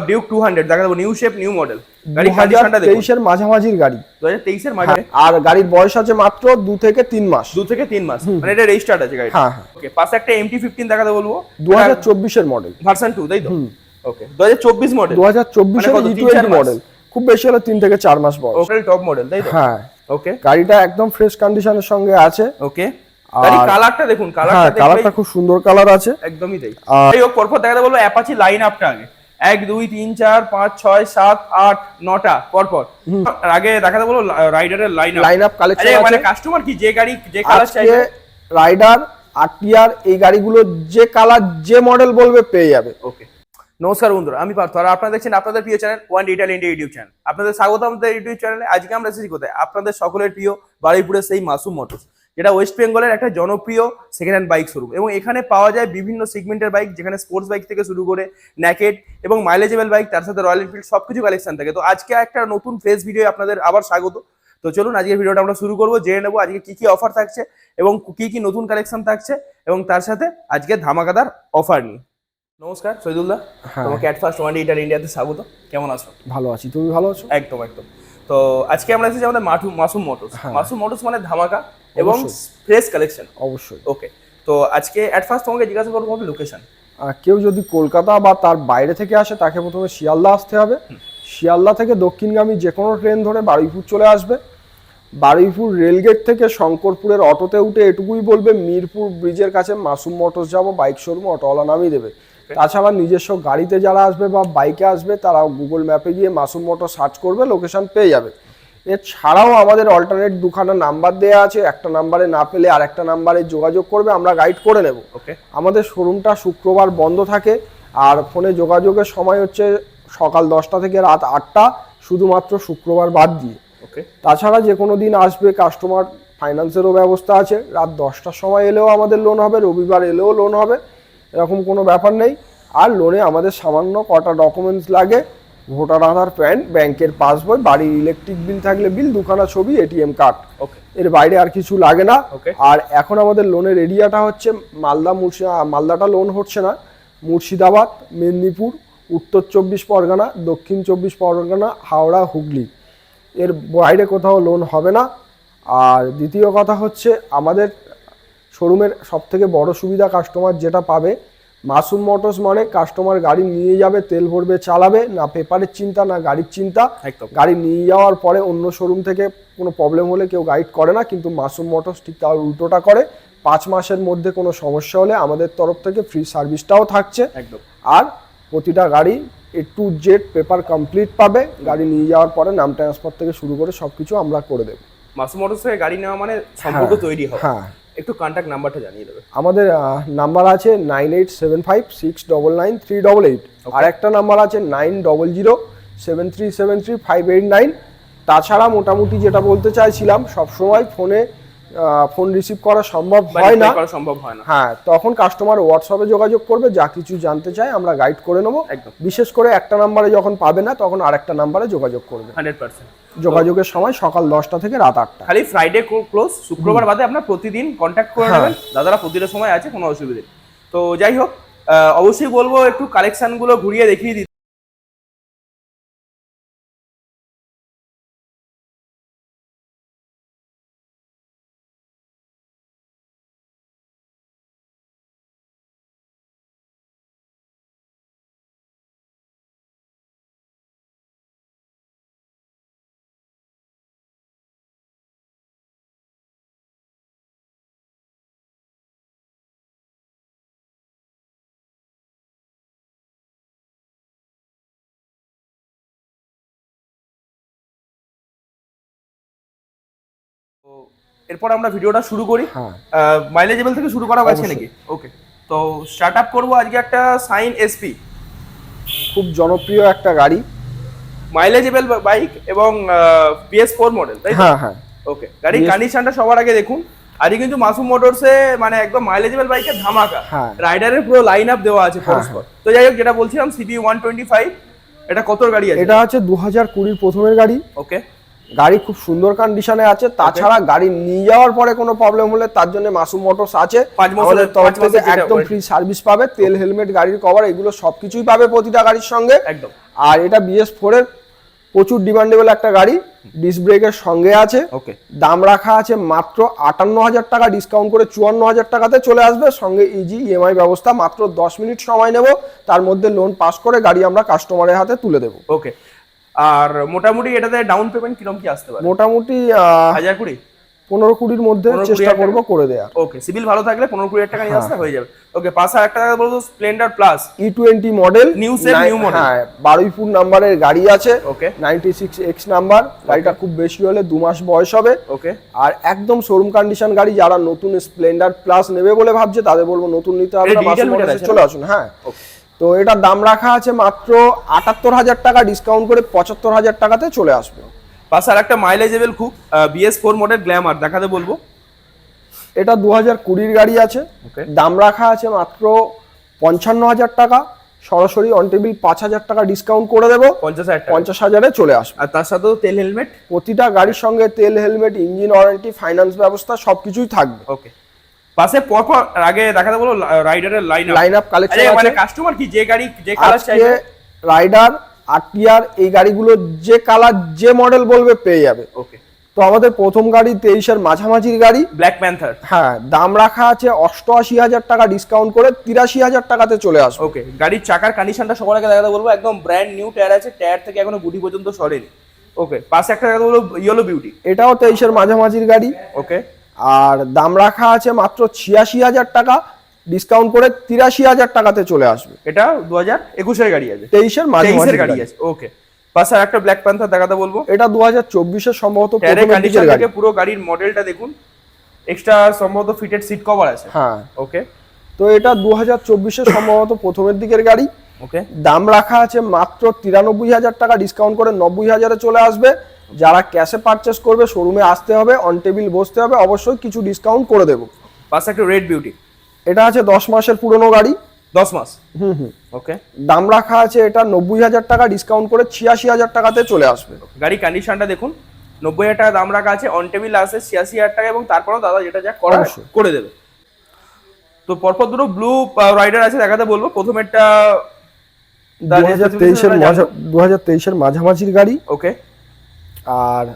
Duke two hundred দেখা দেবো new shape new model গাড়ি কন্ডিশনটা দেখুন। তেইশের মাঝামাঝির গাড়ি। মাঝে আর গাড়ির বয়স আছে মাত্র থেকে মাস। থেকে মাস। মানে এটা রেজিস্টার্ড আছে গাড়ি হ্যাঁ হ্যাঁ। ওকে পাশে একটা এমটি ফিফটিন দেখাতে বলব। মডেল ভার্সন তাই তো? ওকে মডেল চব্বিশের মানে মডেল খুব বেশি হলে তিন থেকে চার মাস বয়স। টপ মডেল তাই তো? হ্যাঁ। ওকে গাড়িটা একদম ফ্রেশ কন্ডিশনের সঙ্গে আছে। ওকে কালারটা দেখুন হ্যাঁ কালারটা কালারটা খুব সুন্দর কালার আছে। একদমই তাই। আর- যাই হোক পরপর দেখাতে বলব অ্যাপাচি লাইন আপটা আগে। এক দুই তিন চার পাঁচ ছয় সাত আট নটা পরপর। আগে দেখাতে বলব রাইডারের লাইন লাইন আপ কালেকশন মানে কাস্টমার কি? যে গাড়ি যে কালার চাইবে? রাইডার আরটিআর এই গাড়িগুলো যে কালার যে মডেল বলবে পেয়ে যাবে। ওকে নমস্কার বন্ধুরা আমি পার্থ। আর আপনারা দেখছেন আপনাদের প্রিয় channel one detail India YouTube channel আপনাদের স্বাগত আমাদের ইউটিউব চ্যানেলে আজকে আমরা এসেছি কোথায়? আপনাদের সকলের প্রিয় বারুইপুরের সেই মাসুম মোটরস যেটা ওয়েস্ট বেঙ্গলের একটা জনপ্রিয় সেকেন্ড হ্যান্ড বাইক শোরুম এবং এখানে পাওয়া যায় বিভিন্ন সেগমেন্টের বাইক যেখানে স্পোর্টস বাইক থেকে শুরু করে ন্যাকেট এবং মাইলেজেবল বাইক তার সাথে রয়্যাল এনফিল্ড সবকিছু কালেকশন থাকে। তো আজকে একটা নতুন ফ্রেশ ভিডিও আপনাদের আবার স্বাগত। তো চলুন আজকের ভিডিওটা আমরা শুরু করব জেনে নেব আজকে কি কি অফার থাকছে এবং কি কি নতুন কালেকশন থাকছে এবং তার সাথে আজকে ধামাকাদার অফার নিয়ে। নমস্কার সৈদুল্লাহ হ্যাঁ। তোমাকে অ্যাট ফার্স্ট ওয়ান ইটার ইন্ডিয়াতে স্বাগত। কেমন আছো? ভালো আছি তুমি ভালো আছো? একদম একদম। তো আজকে আমরা এসেছি আমাদের মাঠু মাসুম মোটরস হ্যাঁ। মাসুম মোটরস মানে ধামাকা। এবং। ফ্রেশ কালেকশন অবশ্যই। ওকে তো আজকে অ্যাট ফার্স্ট তোমাকে জিজ্ঞাসা করব হবে লোকেশন কেউ যদি কলকাতা বা তার বাইরে থেকে আসে তাকে প্রথমে শিয়ালদা আসতে হবে। শিয়ালদা থেকে দক্ষিণগামী যে কোনো ট্রেন ধরে বারুইপুর চলে আসবে। বারুইপুর রেলগেট থেকে শঙ্করপুরের অটোতে উঠে এটুকুই বলবে মিরপুর ব্রিজের কাছে মাসুম মোটরস যাব বাইক শোরুম অটোওয়ালা নামিয়ে দেবে। তাছাড়া নিজস্ব গাড়িতে যারা আসবে বা বাইকে আসবে তারা গুগল ম্যাপে গিয়ে মাসুম মোটর সার্চ করবে লোকেশন পেয়ে যাবে। এছাড়াও আমাদের অল্টারনেট দুখানা নাম্বার দেওয়া আছে একটা নাম্বারে না পেলে আর একটা নাম্বারে যোগাযোগ করবে আমরা গাইড করে নেব। ওকে আমাদের শোরুমটা শুক্রবার বন্ধ থাকে আর ফোনে যোগাযোগের সময় হচ্ছে সকাল দশটা থেকে রাত আটটা শুধুমাত্র শুক্রবার বাদ দিয়ে। ওকে তাছাড়া যে কোনো দিন আসবে কাস্টমার ফাইন্যান্সেরও ব্যবস্থা আছে। রাত দশটার সময় এলেও আমাদের লোন হবে রবিবার এলেও লোন হবে এরকম কোনো ব্যাপার নেই। আর লোনে আমাদের সামান্য কটা ডকুমেন্টস লাগে ভোটার আধার প্যান ব্যাংকের পাসবই বাড়ির ইলেকট্রিক বিল থাকলে বিল দুখানা ছবি এটিএম কার্ড। ওকে এর বাইরে আর কিছু লাগে না. আর এখন আমাদের লোনের এরিয়াটা হচ্ছে মালদা মুর্শি মালদাটা লোন হচ্ছে না। মুর্শিদাবাদ মেদিনীপুর উত্তর চব্বিশ পরগনা দক্ষিণ চব্বিশ পরগনা হাওড়া হুগলি। এর বাইরে কোথাও লোন হবে না। আর দ্বিতীয় কথা হচ্ছে আমাদের শোরুমের সব থেকে বড় সুবিধা কাস্টমার যেটা পাবে মাসুম মোটরস মানে কাস্টমার গাড়ি নিয়ে যাবে তেল ভরবে চালাবে না পেপারের চিন্তা না গাড়ির চিন্তা। একদম। গাড়ি নিয়ে যাওয়ার পরে অন্য শোরুম থেকে কোনো প্রবলেম হলে কেউ গাইড করে না কিন্তু মাসুম মোটরস ঠিক তার উল্টোটা করে। পাঁচ মাসের মধ্যে কোনো সমস্যা হলে আমাদের তরফ থেকে ফ্রি সার্ভিসটাও থাকছে। একদম। আর প্রতিটা গাড়ি A to Z paper complete পাবে। গাড়ি নিয়ে যাওয়ার পরে নাম ট্রান্সফার থেকে শুরু করে সব কিছু আমরা করে দেবো। মাসুম মোটরস থেকে গাড়ি নেওয়া মানে সম্পর্ক তৈরি হবে হ্যাঁ। একটু কন্ট্যাক্ট নাম্বারটা জানিয়ে দেবে। আমাদের নাম্বার আছে nine eight seven five six double nine three double eight আর একটা নাম্বার আছে nine double zero seven three seven three five eight nine তাছাড়া মোটামুটি যেটা বলতে চাইছিলাম সবসময় ফোনে ফোন রিসিভ করা সম্ভব হয় না। সম্ভব হয় না। হ্যাঁ তখন কাস্টমার হোয়াটসঅ্যাপে যোগাযোগ করবে যা কিছু জানতে চায় আমরা গাইড করে নেব। বিশেষ করে একটা নাম্বারে যখন পাবে না তখন আরেকটা নাম্বারে যোগাযোগ করবে। হান্ড্রেড পার্সেন্ট যোগাযোগের সময় সকাল দশটা থেকে রাত আটটা। খালি ফ্রাইডে ক্লোজ শুক্রবার বাদে আপনার প্রতিদিন কন্ট্যাক্ট করে হ্যাঁ। নেবেন। দাদারা প্রতিটা সময় আছে কোনো অসুবিধে নেই। তো যাই হোক আহ, অবশ্যই বলব একটু কালেকশনগুলো ঘুরিয়ে দেখিয়ে দিতে। এরপর আমরা ভিডিওটা শুরু করি। হ্যাঁ। মাইলেজেবল থেকে শুরু করা হয়েছে নাকি? ওকে তো স্টার্ট আপ করব আজকে একটা সাইন এসপি খুব জনপ্রিয় একটা গাড়ি। মাইলেজেবল বাইক এবং পিএস ফোর মডেল তাই হ্যাঁ হ্যাঁ। ওকে গাড়ির. কন্ডিশনটা সবার আগে দেখুন। আজকে কিন্তু মাসুম মোটরসে মানে একদম মাইলেজেবল বাইকের ধামাকা। হ্যাঁ। রাইডারের পুরো লাইন আপ দেওয়া আছে হ্যাঁ, পরস্পর। তো যাই হোক যেটা বলছিলাম সিবি ওয়ান টোয়েন্টি ফাইভ এটা কত গাড়ি আছে? এটা হচ্ছে দু হাজার কুড়ির প্রথমের গাড়ি। ওকে গাড়ি খুব সুন্দর কন্ডিশনে আছে। তাছাড়া গাড়ি নিয়ে যাওয়ার পরে কোনো প্রবলেম হলে তার জন্য মাসুম মোটরস আছে। আমাদের তরফ থেকে একদম ফ্রি সার্ভিস পাবে তেল হেলমেট গাড়ির কভার এগুলো সবকিছুই পাবে প্রতিটা গাড়ির সঙ্গে। একদম। আর এটা বিএস ফোর এর প্রচুর ডিমান্ডেবল একটা গাড়ি। ডিস্ক ব্রেকের সঙ্গে আছে। ওকে। দাম রাখা আছে মাত্র আটান্ন হাজার টাকা ডিসকাউন্ট করে চুয়ান্ন হাজার টাকাতে চলে আসবে। সঙ্গে ইজি ইএমআই ব্যবস্থা মাত্র দশ মিনিট সময় নেব। তার মধ্যে লোন পাস করে গাড়ি আমরা কাস্টমারের হাতে তুলে দেবো। ওকে। আর মোটামুটি এটাতে ডাউন পেমেন্ট কীরকম কি আসতে পারে? মোটামুটি হাজার কুড়ি? পনেরো কুড়ির মধ্যে চেষ্টা করব করে দেওয়ার। ওকে সিভিল ভালো থাকলে পনেরো কুড়ি টাকা হ্যাঁ। নিয়ে আসতে হয়ে যাবে। ওকে পাঁচ হাজার টাকা বলব splendor plus E twenty model new set, new model। হ্যাঁ বারুইপুর নাম্বারের গাড়ি আছে। Okay ninety six X number. গাড়িটা খুব বেশি হলে দু মাস বয়স হবে। ওকে আর একদম শোরুম কন্ডিশন গাড়ি যারা নতুন স্প্লেন্ডার প্লাস নেবে বলে ভাবছে তাদের বলব নতুন নিতে হবে না চলে আসুন হ্যাঁ। ওকে তো এটার দাম রাখা আছে মাত্র আটাত্তর হাজার টাকা ডিসকাউন্ট করে পঁচাত্তর হাজার টাকাতে চলে আসবে। পাশে আর একটা মাইলেজেবল খুব বিএস ফোর মডেল গ্ল্যামার দেখাতে বলব। এটা দু হাজার কুড়ির গাড়ি আছে। দাম রাখা আছে মাত্র পঞ্চান্ন হাজার টাকা। সরাসরি অন টেবিল পাঁচ হাজার টাকা ডিসকাউন্ট করে দেবো। পঞ্চাশ হাজার পঞ্চাশ হাজারে চলে আসবে। আর তার সাথেও তেল হেলমেট প্রতিটা গাড়ির সঙ্গে তেল হেলমেট ইঞ্জিন ওয়ারেন্টি ফাইন্যান্স ব্যবস্থা সবকিছুই থাকবে। ওকে পাশে পরপর আগে দেখাতে বলো রাইডারের লাইন লাইন আপ কালেকশন আরে মানে কাস্টমার কি? যে গাড়ি যে কালার চাইবে? রাইডার আরটিআর এই গাড়িগুলো যে কালার যে মডেল বলবে পেয়ে যাবে। ওকে তো আমাদের প্রথম গাড়ি তেইশের মাঝামাঝির গাড়ি। ব্ল্যাক প্যান্থার হ্যাঁ দাম রাখা আছে অষ্টআশি হাজার টাকা ডিসকাউন্ট করে তিরাশি হাজার টাকাতে চলে আসবে। ওকে গাড়ির চাকার কন্ডিশনটা সবার আগে দেখাতে বলব একদম ব্র্যান্ড নিউ টায়ার আছে টায়ার থেকে এখনও গুটি পর্যন্ত সরেনি। ওকে পাশে একটা দেখাতে বলব ইয়েলো বিউটি এটাও তেইশের মাঝামাঝির গাড়ি। ওকে আর দাম রাখা আছে মাত্র ছিয়াশি হাজার টাকা ডিসকাউন্ট করে তিরাশি হাজার টাকাতে চলে আসবে। এটা দু হাজার একুশের গাড়ি আছে। তেইশের মাঝামাঝির গাড়ি আছে ওকে পাশে একটা ব্ল্যাক প্যান্থার দেখাতে বলব। এটা দু হাজার চব্বিশের সম্ভবত পুরো গাড়ির মডেলটা দেখুন। এক্সট্রা সম্ভবত ফিটেড সিট কভার আছে। হ্যাঁ। ওকে তো এটা দু হাজার চব্বিশের সম্ভবত প্রথমের দিকের গাড়ি। ওকে দাম রাখা আছে মাত্র তিরানব্বই হাজার টাকা ডিসকাউন্ট করে নব্বই হাজারে চলে আসবে। যারা ক্যাশে পারচেস করবে শোরুমে আসতে হবে অন টেবিল বসতে হবে অবশ্যই কিছু ডিসকাউন্ট করে দেবো। পাশে একটা রেড বিউটি এটা আছে দশ মাসের পুরনো গাড়ি। দশ মাস? হুম হুম। ওকে দাম রাখা আছে এটা নব্বই হাজার টাকা ডিসকাউন্ট করে ছিয়াশি হাজার টাকাতে চলে আসবে। গাড়ি কন্ডিশনটা দেখুন নব্বই হাজার টাকা দাম রাখা আছে অন টেবিল আছে ছিয়াশি হাজার টাকা এবং তারপরেও দাদা যেটা যা করার অবশ্যই। করে দেবে। তো পরপর দুটো ব্লু রাইডার আছে দেখাতে বলব। হাজার তেইশের দু হাজার তেইশের মাঝামাঝির গাড়ি। ওকে আর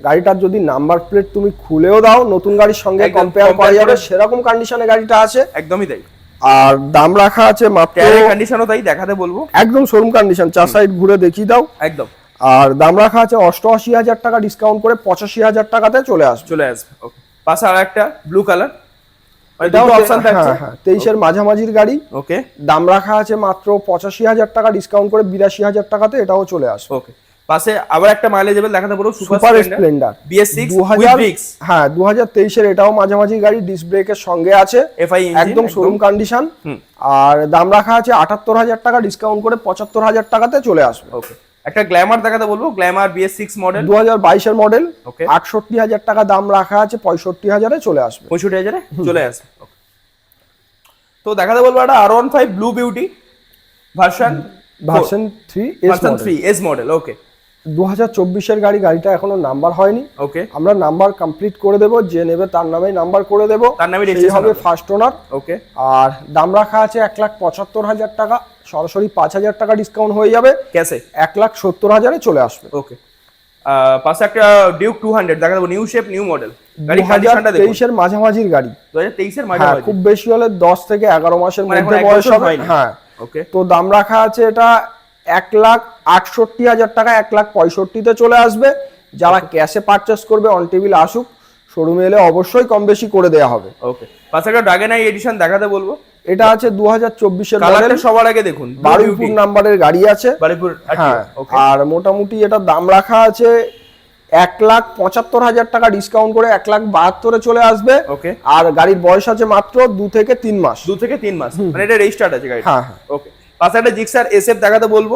গাড়িটার যদি নাম্বার প্লেট তুমি খুলেও দাও নতুন গাড়ির সঙ্গে কম্পেয়ার করা যাবে সেরকম কন্ডিশনে গাড়িটা আছে। একদমই তাই। আর দাম রাখা আছে মাত্র কন্ডিশনও তাই দেখাতে বলব। একদম শোরুম কন্ডিশন চার সাইড ঘুরে দেখিয়ে দাও। একদম। আর দাম রাখা আছে অষ্টআশি হাজার টাকা ডিসকাউন্ট করে পঁচাশি হাজার টাকাতে চলে আসবে। চলে আসবে ওকে পাশে আর একটা ব্লু কালার এটাও অপশন থাকছে। হ্যাঁ হ্যাঁ তেইশের মাঝামাঝির গাড়ি। ওকে দাম রাখা আছে মাত্র পঁচাশি হাজার টাকা ডিসকাউন্ট করে বিরাশি হাজার টাকাতে এটাও চলে আসবে। ওকে পাশে আবার একটা মাইলেজেবল দেখাতে বলব super splendor splendor BS six দু হাজার ব্রিক্স হ্যাঁ দু হাজার তেইশের এটাও মাঝামাঝি গাড়ি ডিস্ক ব্রেকের সঙ্গে আছে। এফআই একদম শোরুম কন্ডিশন। আর দাম রাখা আছে আটাত্তর হাজার টাকা ডিসকাউন্ট করে পঁচাত্তর হাজার টাকাতে চলে আসবে। ওকে একটা গ্ল্যামার দেখাতে বলব গ্ল্যামার বিএস সিক্স মডেল দু হাজার বাইশের মডেল ওকে আটষট্টি হাজার টাকা দাম রাখা আছে পঁয়ষট্টি হাজারে চলে আসবে। পঁয়ষট্টি হাজারে চলে আসবে. তো দেখাতে বলব একটা R one five blue beauty version version three S version three S model okay দু হাজার চব্বিশের গাড়ি গাড়িটা এখনও নাম্বার হয়নি। ওকে আমরা নাম্বার কমপ্লিট করে দেবো যে নেবে তার নামেই নাম্বার করে দেবো। তার নামে হবে। ফার্স্ট ওনার ওকে আর দাম রাখা আছে এক লাখ পঁচাত্তর হাজার টাকা সরাসরি পাঁচ হাজার টাকা ডিসকাউন্ট হয়ে যাবে। ক্যাসে এক লাখ সত্তর হাজারে চলে আসবে। ওকে পাশে একটা ডিউক টু হান্ড্রেড দেখা দেবো নিউ শেপ নিউ মডেল তেইশের মাঝামাঝির গাড়ি। দু হাজার তেইশের হ্যাঁ মাঝামাঝি। খুব বেশি হলে দশ থেকে এগারো মাসের মানে মধ্যে বয়স হবে। হ্যাঁ। ওকে তো দাম রাখা আছে এটা এক লাখ আটষট্টি হাজার টাকা এক লাখ পঁয়ষট্টিতে চলে আসবে। যারা ক্যাশে পারচেস করবে অন টেবিল আসুক শোরুমে এলে অবশ্যই কম বেশি করে দেওয়া হবে। ওকে পাশে একটা ড্রাগন আই এডিশন দেখাতে বলব। এটা আছে দু হাজার চব্বিশের কালারটা সবার আগে দেখুন। বারুইপুর নাম্বারের গাড়ি আছে। বারুইপুর হ্যাঁ ওকে আর মোটামুটি এটা দাম রাখা আছে এক লাখ পঁচাত্তর হাজার টাকা ডিসকাউন্ট করে এক লাখ বাহাত্তরে চলে আসবে। ওকে আর গাড়ির বয়স আছে মাত্র দু থেকে তিন মাস। দু থেকে তিন মাস। মানে এটা রেজিস্টার্ড আছে গাড়ি হ্যাঁ হ্যাঁ। ওকে পাশে একটা জিক্সার এসএফ দেখাতে বলব।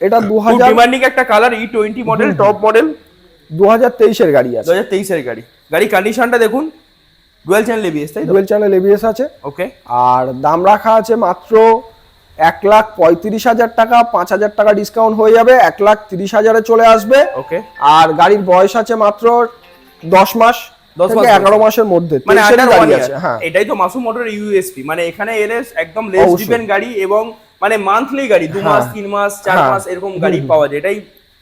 এটা দু হাজার ডিমান্ডিং একটা colour E twenty model top model দু হাজার তেইশের গাড়ি দু আছে। হাজার তেইশের গাড়ি। গাড়ি কন্ডিশনটা দেখুন ডুয়েল চ্যানেল এবিএস তাই ডুয়েল চ্যানেল এবিএস আছে। ওকে আর দাম রাখা আছে মাত্র এক লাখ পঁয়ত্রিশ হাজার টাকা পাঁচ হাজার টাকা ডিসকাউন্ট হয়ে যাবে এক লাখ তিরিশ হাজারে চলে আসবে। ওকে আর গাড়ির বয়স আছে মাত্র দশ মাস দশ থেকে মাস এগারো মাসের মধ্যে। মানে হ্যাঁ। এটাই তো মাসুম মোটরের ইউএসপি মানে এখানে এলে একদম লেস। ডিপেন্ড গাড়ি এবং মানে মান্থলি গাড়ি দু মাস হ্যাঁ। তিন মাস চার হ্যাঁ। মাস এরকম গাড়ি পাওয়া যায় এটাই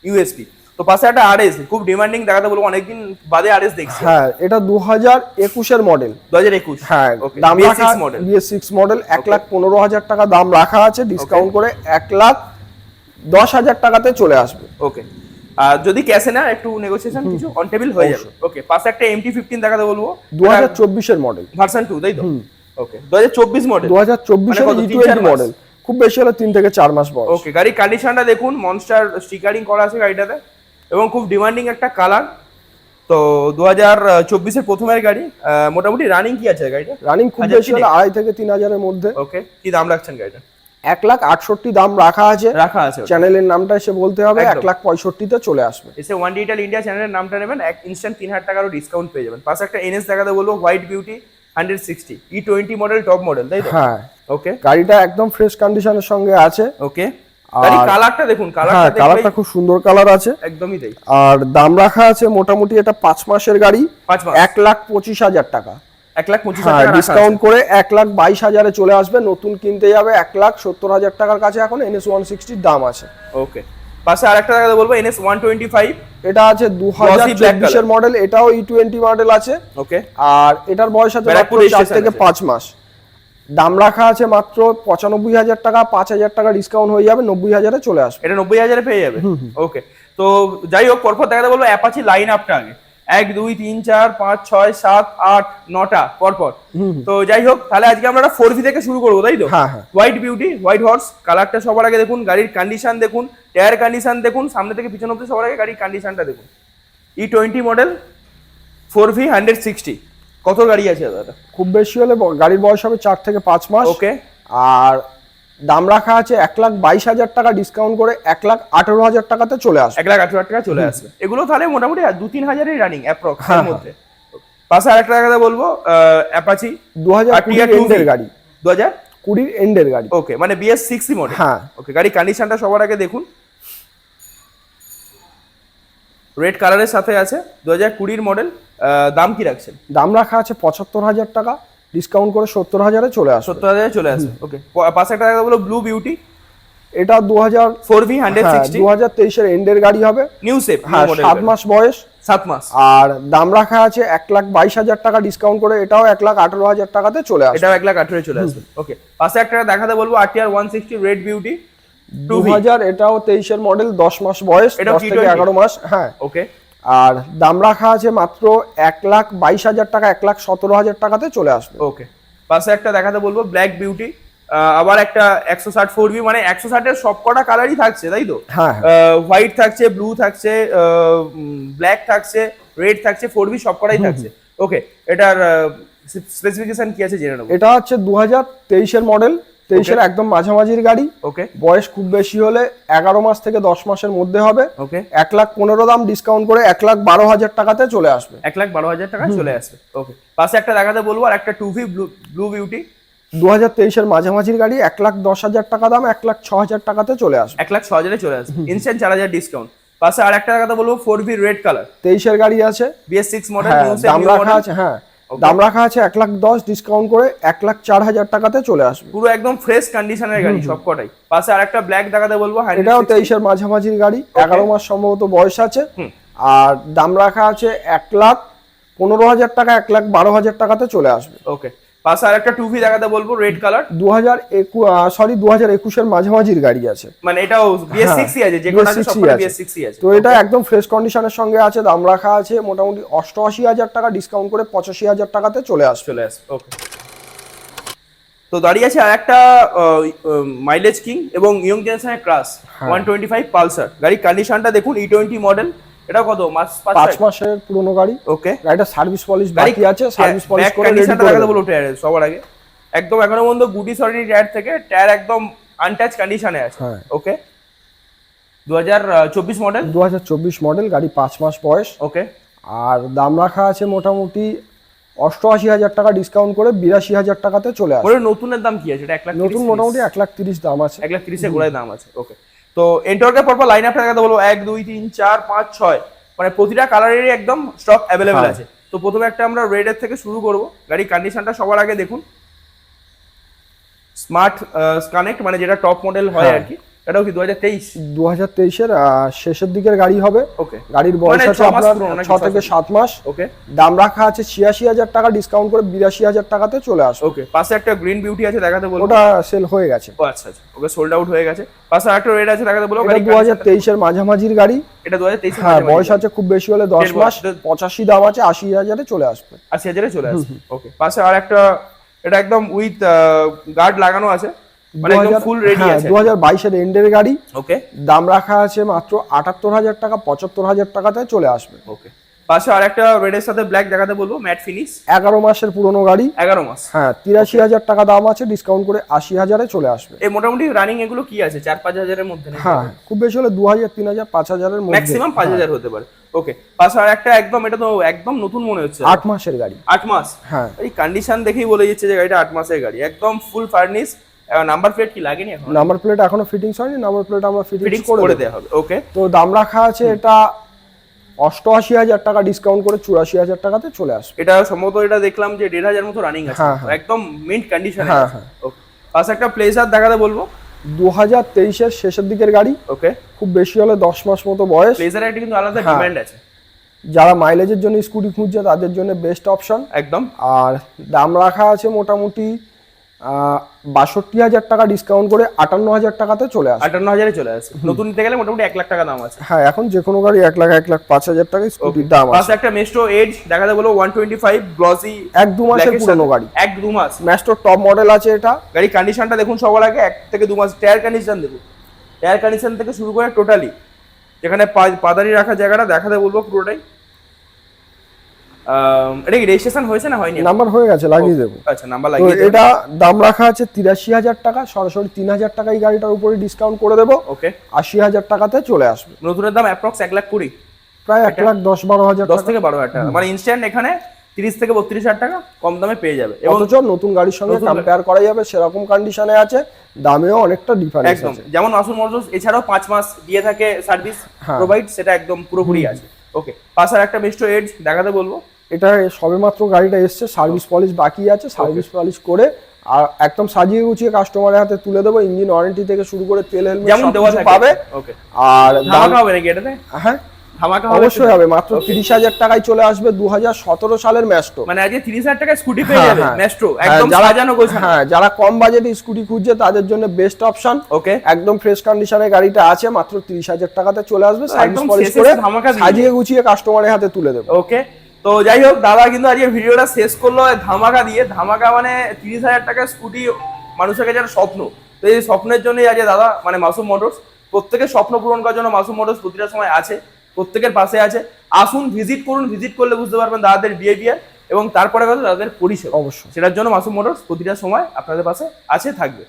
ইউএসপি তো পাশে একটা আরএস খুব ডিমান্ডিং দেখাতে বলব অনেকদিন বাদে আরএস দেখছি। হ্যাঁ এটা দু হাজার একুশের মডেল দু হাজার একুশ? হ্যাঁ দাম রাখা মডেল বিএস সিক্স মডেল এক লাখ পনেরো হাজার টাকা দাম রাখা আছে ডিসকাউন্ট করে এক লাখ দশ হাজার টাকাতে চলে আসবে। ওকে আর যদি ক্যাশে না একটু নেগোসিয়েশন কিছু অন টেবিল হয়ে যাবে। ওকে পাশে একটা এমটি ফিফটিন দেখাতে বলব। দু হাজার চব্বিশের মডেল ভার্সন টু তাই তো? ওকে দু হাজার চব্বিশ মডেল দু হাজার চব্বিশের মানে মডেল খুব বেশি হলে তিন থেকে চার মাস বয়স। ওকে গাড়ির কন্ডিশনটা দেখুন মনস্টার স্টিকারিং করা আছে গাড়িটাতে এবং খুব ডিমান্ডিং একটা কালার তো দু হাজার চব্বিশের প্রথমের গাড়ি মোটামুটি রানিং কি আছে গাড়িটা? রানিং খুব বেশি হলে আড়াই থেকে তিন হাজারের মধ্যে। ওকে কি দাম রাখছেন গাড়িটা? এক লাখ আটষট্টি দাম রাখা আছে। রাখা আছে চ্যানেলের নামটা এসে বলতে হবে এক। লাখ পঁয়ষট্টিতে চলে আসবে। এসে ওয়ান ডিজিটাল ইন্ডিয়া চ্যানেলের নামটা নেবেন এক ইনস্ট্যান্ট তিন হাজার টাকারও ডিসকাউন্ট পেয়ে যাবেন। পাশে একটা এনএস দেখাতে বলব white beauty hundred sixty E twenty model top model তাই হ্যাঁ। ওকে গাড়িটা একদম ফ্রেশ কন্ডিশনের সঙ্গে আছে। ওকে কালারটা দেখুন হ্যাঁ কালারটা কালারটা খুব সুন্দর কালার আছে। একদমই তাই। আর দাম রাখা আছে মোটামুটি এটা পাঁচ মাসের গাড়ি। এক লাখ পঁচিশ হাজার টাকা। এক লাখ পঁচিশ হ্যাঁ হাজার টাকা ডিসকাউন্ট করে এক লাখ বাইশ হাজারে চলে আসবে। নতুন কিনতে যাবে এক লাখ সত্তর হাজার টাকার কাছে এখন এনএস ওয়ান সিক্সটির দাম আছে। ওকে পাশে আরেকটা দেখাতে বলব এনএস ওয়ান টোয়েন্টি ফাইভ এটা আছে দু হাজার চব্বিশের মডেল এটাও ই টোয়েন্টি মডেল আছে। ওকে আর এটার বয়স আছে চার থেকে। পাঁচ মাস। দাম রাখা আছে মাত্র পঁচানব্বই হাজার টাকা পাঁচ হাজার টাকা ডিসকাউন্ট হয়ে যাবে নব্বই হাজারে চলে আসবে। এটা নব্বই হাজারে পেয়ে যাবে? ওকে তো যাই হোক পরপর দেখাতে বলব অ্যাপাচি লাইন আপটা আগে। এক দুই তিন চার পাঁচ ছয় সাত আট নটা পরপর। তো যাই হোক তাহলে আজকে আমরা ফোর ভি থেকে শুরু করব তাই তো? হ্যাঁ, হ্যাঁ। হোয়াইট বিউটি হোয়াইট হর্স কালারটা সবার আগে দেখুন গাড়ির কন্ডিশন দেখুন টায়ার কন্ডিশন দেখুন সামনে থেকে পিছন অব্দি সবার আগে গাড়ির কন্ডিশনটা দেখুন। E twenty model four V hundred sixty কত গাড়ি আছে দাদা? খুব বেশি হলে গাড়ির বয়স হবে চার থেকে পাঁচ মাস। ওকে। আর দাম রাখা আছে এক লাখ বাইশ হাজার টাকা ডিসকাউন্ট করে এক লাখ আঠেরো হাজার টাকাতে চলে আসবে। এক লাখ আঠারো হাজার টাকা চলে আসবে। এগুলো তাহলে মোটামুটি দু তিন হাজারেরই রানিং অ্যাপ্রক্স মধ্যে। পাশে আরেকটা কথা বলব অ্যাপাচি দু হাজার কুড়ির গাড়ি। দু হাজার? কুড়ির এন্ডের গাড়ি। ওকে মানে বিএস সিক্সটি মডেল। হ্যাঁ। ওকে গাড়ি কন্ডিশনটা সবার আগে দেখুন। রেড কালারের সাথে আছে দু হাজার কুড়ির মডেল দাম কি রাখছেন? দাম রাখা আছে পঁচাত্তর হাজার টাকা ডিসকাউন্ট করে সত্তর হাজারে চলে আসে সত্তর হাজারে চলে আসে ওকে পাশে একটা বলো ব্লু বিউটি এটা দু হাজার ফোর ভি হান্ড্রেড সিক্সটি দু হাজার তেইশের এন্ডের গাড়ি হবে। নিউ সেপ হ্যাঁ সাত মাস বয়স। সাত মাস। আর দাম রাখা আছে এক লাখ বাইশ হাজার টাকা ডিসকাউন্ট করে এটাও এক লাখ আঠেরো হাজার টাকাতে চলে আসবে। এটাও এক লাখ আঠেরো চলে আসবে ওকে পাশে একটা দেখাতে বলব R T R one sixty red beauty দু হাজার এটাও তেইশের মডেল দশ মাস বয়স এটাও দশ থেকে T20? এগারো মাস হ্যাঁ। ওকে আর দাম রাখা আছে মাত্র এক লাখ বাইশ হাজার টাকা এক লাখ সতেরো হাজার টাকাতে চলে আসবে। ওকে পাশে একটা দেখাতে বলব ব্ল্যাক বিউটি আবার একটা একশো ষাট ফোর বি মানে একশো ষাটের সব কটা কালারই থাকছে তাই তো? হ্যাঁ হ্যাঁ। হোয়াইট থাকছে ব্লু থাকছে ব্ল্যাক থাকছে রেড থাকছে ফোর বি সব কটাই থাকছে। ওকে এটার স্পেসিফিকেশন কি আছে জেনে নেব? এটা হচ্ছে দু হাজার তেইশের মডেল তেইশের একদম মাঝামাঝির গাড়ি। ওকে বয়স খুব বেশি হলে এগারো মাস থেকে দশ মাসের মধ্যে হবে। ওকে এক লাখ পনেরো দাম ডিসকাউন্ট করে এক লাখ বারো হাজার টাকাতে চলে আসবে। এক লাখ বারো হাজার টাকা চলে আসবে। ওকে পাশে একটা দেখাতে বলব আর একটা two V blue blue beauty. দু হাজার তেইশের মাঝামাঝির গাড়ি এক লাখ দশ হাজার টাকা দাম এক লাখ ছ হাজার টাকাতে চলে আসবে। এক লাখ ছ হাজারে চলে আসবে। ইনস্ট্যান্ট চার হাজার ডিসকাউন্ট পাশে আর একটা দেখাতে বলব ফোর ভি রেড কালার তেইশের গাড়ি আছে। বিএস সিক্স মডেল দাম রাখা আছে হ্যাঁ। দাম রাখা আছে এক লাখ দশ ডিসকাউন্ট করে এক লাখ চার হাজার টাকাতে চলে আসবে। পুরো একদম ফ্রেশ কন্ডিশনের গাড়ি সব কটাই পাশে আরেকটা ব্ল্যাক দেখাতে বলব এটাও তেইশের মাঝামাঝির গাড়ি এগারো মাস সম্ভবত বয়স আছে। আর দাম রাখা আছে এক লাখ পনেরো হাজার টাকা এক লাখ বারো হাজার টাকাতে চলে আসবে। ওকে পাশে আরেকটা টু ভি দেখাতে বলব রেড কালার দু হাজার সরি দু হাজার একুশের মাঝামাঝির গাড়ি আছে। মানে এটাও বিএস হ্যাঁ, সিক্সই আছে যে কোনো আছে সব BS6 কটা আছে। বিএস সিক্সই আছে। তো এটা একদম ফ্রেশ কন্ডিশনের সঙ্গে আছে দাম রাখা আছে মোটামুটি অষ্টআশি হাজার টাকা ডিসকাউন্ট করে পঁচাশি হাজার টাকাতে চলে আসবে। চলে আসবে ওকে তো দাঁড়িয়ে আছে আর একটা মাইলেজ কিং এবং ইয়ং জেনারেশনের crush. One twenty five Pulsar গাড়ির কন্ডিশনটা দেখুন ই টোয়েন্টি মডেল এটা কত? মাস পাঁচ মাসের পুরোনো গাড়ি। ওকে। গাড়িটা সার্ভিস পলিশ বাকি আছে সার্ভিস পলিশ করে কন্ডিশনটা করে দেবো। বলো টায়ারের সবার আগে। একদম এখনও পর্যন্ত গুডি সরি টায়ার থেকে টায়ার একদম আনটাচ কন্ডিশনে আছে। হ্যাঁ। ওকে? দু হাজার চব্বিশ মডেল দু হাজার চব্বিশ মডেল গাড়ি পাঁচ মাস বয়স। ওকে। আর দাম রাখা আছে মোটামুটি অষ্টআশি হাজার টাকা ডিসকাউন্ট করে বিরাশি হাজার টাকাতে চলে আসবে নতুনের দাম কি আছে? এটা এক লাখ নতুন মোটামুটি এক লাখ তিরিশ দাম আছে। এক লাখ তিরিশের গোড়ায় দাম আছে ওকে। তো এন্টর্কের পর লাইন আপটা দেখাতে বলব। এক দুই তিন চার পাঁচ ছয়। মানে প্রতিটা কালারেরই একদম স্টক অ্যাভেলেবেল। আছে। তো প্রথমে একটা আমরা রেডের থেকে শুরু করব। গাড়ির কন্ডিশনটা সবার আগে দেখুন। স্মার্ট কানেক্ট মানে যেটা টপ মডেল হয় হ্যাঁ। আর কি। এটাও কি দু হাজার তেইশ? দু হাজার তেইশের শেষের দিকের গাড়ি হবে। ওকে গাড়ির বয়স মানে আছে আপনার পুরনো ছ থেকে ছ- সাত মাস। ওকে দাম রাখা আছে ছিয়াশি হাজার টাকা ডিসকাউন্ট করে বিরাশি হাজার টাকাতে চলে আসবে। ওকে পাশে একটা গ্রিন বিউটি আছে দেখাতে বলব। ওটা সেল হয়ে গেছে। ও আচ্ছা আচ্ছা। ওকে সোল্ড আউট হয়ে গেছে। পাশে একটা রেড আছে দেখাতে বলব। দু হাজার তেইশের মাঝামাঝির গাড়ি। এটা দু হাজার তেইশ হ্যাঁ বয়স আছে খুব বেশি হলে দশ দেড় মাস বছর। পঁচাশি দাম আছে আশি হাজারে চলে আসবে। আশি হাজারে চলে আসবে। ওকে পাশে আর একটা এটা একদম উইথ গার্ড লাগানো আছে। মানে একদম ফুল রেডি আছে। দু হাজার এন্ডের গাড়ি। ওকে দাম রাখা আছে মাত্র আটাত্তর হাজার টাকা পঁচাত্তর হাজার টাকাতে চলে আসবে। ওকে পাশে আর একটা রেডের সাথে ব্ল্যাক দেখাতে বলব ম্যাট ফিনিশ এগারো মাসের পুরনো গাড়ি। এগারো মাস। হ্যাঁ তিরাশি হাজার টাকা দাম আছে ডিসকাউন্ট করে আশি হাজারে চলে আসবে। এই মোটামুটি রানিং এগুলো কি আছে? চার পাঁচ হাজারের মধ্যে হ্যাঁ খুব বেশি হলে দু হাজার তিন হাজার পাঁচ হাজারের মধ্যে। ম্যাক্সিমাম পাঁচ হাজার হতে পারে। ওকে পাশে আর একটা একদম এটা তো একদম নতুন মনে হচ্ছে। আট মাসের গাড়ি। আট মাস? হ্যাঁ। এই কন্ডিশন দেখেই বলে যাচ্ছে যে গাড়িটা আট মাসের গাড়ি। একদম ফুল ফার্নিশ নাম্বার প্লেট কি লাগেনি এখন? নাম্বার প্লেট এখনও ফিটিংস হয়নি নাম্বার প্লেট আমরা ফিটিংস করে দেওয়া হবে ওকে তো দাম রাখা আছে এটা অষ্টআশি হাজার টাকা ডিসকাউন্ট করে চুরাশি হাজার টাকাতে চলে আসবে। এটা সম্ভবত এটা দেখলাম যে দেড় হাজার মতো রানিং আছে। হ্যাঁ, হ্যাঁ। একদম মিন্ট কন্ডিশনে হ্যাঁ, হ্যাঁ। ওকে পাশে একটা প্লেজার দেখাতে বলব। দু হাজার তেইশের শেষের দিকের গাড়ি। ওকে খুব বেশি হলে দশ মাস মতো বয়স। প্লেজারের একটা কিন্তু আলাদা হ্যাঁ। ডিমান্ড আছে। যারা মাইলেজের জন্য স্কুটি খুঁজছে তাদের জন্য বেস্ট অপশন একদম। আর দাম রাখা আছে মোটামুটি বাষট্টি হাজার টাকা ডিসকাউন্ট করে আটান্ন হাজার টাকাতে চলে আসবে। আটান্ন হাজারে চলে আসে নতুন নিতে গেলে মোটামুটি এক লাখ টাকা দাম আছে। হ্যাঁ এখন যে কোনো গাড়ি এক লাখ এক লাখ পাঁচ হাজার টাকা স্কুটির দাম আছে। একটা মেস্ট্রো এজ দেখাতে বলব ওয়ান টোয়েন্টি ফাইভ গ্লসি এক দু মাসের পুরনো গাড়ি। এক দু মাস। ম্যাস্টোর টপ মডেল আছে এটা। গাড়ি কন্ডিশনটা দেখুন সবার আগে এক থেকে দু মাস। টায়ার কন্ডিশন দেখুন। টায়ার কন্ডিশন থেকে শুরু করে টোটালি যেখানে পাদারি রাখার জায়গাটা দেখাতে বলব পুরোটাই। এটা কি রেজিস্ট্রেশন হয়েছে না হয়নি? নাম্বার হয়ে গেছে লাগিয়ে দেবো। আচ্ছা নাম্বার লাগিয়ে দেবো। এটা দাম রাখা আছে তিরাশি হাজার টাকা সরাসরি তিন হাজার টাকা এই গাড়িটার উপরে ডিসকাউন্ট করে দেবো। ওকে আশি হাজার টাকাতে চলে আসবে। নতুনের দাম অ্যাপ্রক্স এক লাখ কুড়ি। প্রায় এক লাখ দশ বারো হাজার দশ থেকে বারো হাজার টাকা। মানে ইনস্ট্যান্ট এখানে তিরিশ থেকে বত্রিশ হাজার টাকা কম দামে পেয়ে যাবে। এবং অথচ নতুন গাড়ির সঙ্গে কম্পেয়ার করা যাবে সেরকম কন্ডিশনে আছে দামেও অনেকটা ডিফারেন্স একদম। যেমন মাসুম মজুস এছাড়াও পাঁচ মাস দিয়ে থাকে সার্ভিস হ্যাঁ। প্রোভাইড সেটা একদম পুরোপুরি আছে। ওকে পাশার একটা বেস্ট এজ দেখাতে বলব। এটা সবেমাত্র গাড়িটা এসছে সার্ভিস পলিশ বাকি আছে সার্ভিস পলিশ করে আর একদম সাজিয়ে গুছিয়ে কাস্টমারের হাতে তুলে দেবো ইঞ্জিন ওয়ারেন্টি থেকে শুরু করে তেল হেলমেট যেমন দেওয়া পাবে। ওকে আর দাম হবে নাকি এটাতে? হ্যাঁ। অবশ্যই হবে মাত্র তিরিশ হাজার টাকায় চলে আসবে দু হাজার সতেরো সালের ম্যাস্টো মানে আজকে তিরিশ হাজার টাকায় স্কুটি পেয়ে যাবে হ্যাঁ, একদম যারা সাজানো গোছানো। হ্যাঁ যারা কম বাজেটে স্কুটি খুঁজছে তাদের জন্য বেস্ট অপশন ওকে একদম ফ্রেশ কন্ডিশনে গাড়িটা আছে মাত্র তিরিশ হাজার টাকাতে চলে আসবে সার্ভিস পলিশ করে সাজিয়ে গুছিয়ে কাস্টমারের হাতে তুলে দেবো। ওকে তো যাই হোক দাদা কিন্তু আজকে ভিডিওটা শেষ করল। ধামাকা দিয়ে ধামাকা মানে তিরিশ হাজার টাকার স্কুটি মানুষের কাছে একটা স্বপ্ন। তো এই স্বপ্নের জন্যই আজকে দাদা মানে মাসুম মোটরস প্রত্যেকের স্বপ্ন পূরণ করার জন্য মাসুম মোটরস প্রতিটা সময় আছে প্রত্যেকের পাশে আছে। আসুন ভিজিট করুন ভিজিট করলে বুঝতে পারবেন দাদাদের বিহেভিয়ার এবং তারপরে কথা দাদাদের পরিষেবা। অবশ্যই। সেটার জন্য মাসুম মোটরস প্রতিটা সময় আপনাদের পাশে আছে থাকবে।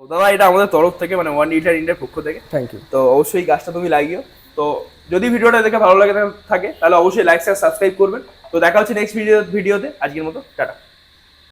তো দাদা এটা আমাদের তরফ থেকে মানে ওয়ান লিটার ইন্ডিয়ার পক্ষ থেকে। থ্যাংক ইউ তো অবশ্যই গাছটা তুমি লাগিও। তো যদি ভিডিওটা দেখে ভালো লাগে থাকে, তাহলে অবশ্যই লাইক শেয়ার সাবস্ক্রাইব করবেন। তো দেখা হচ্ছে নেক্সট ভিডিও ভিডিওতে আজকের মতো, টাটা।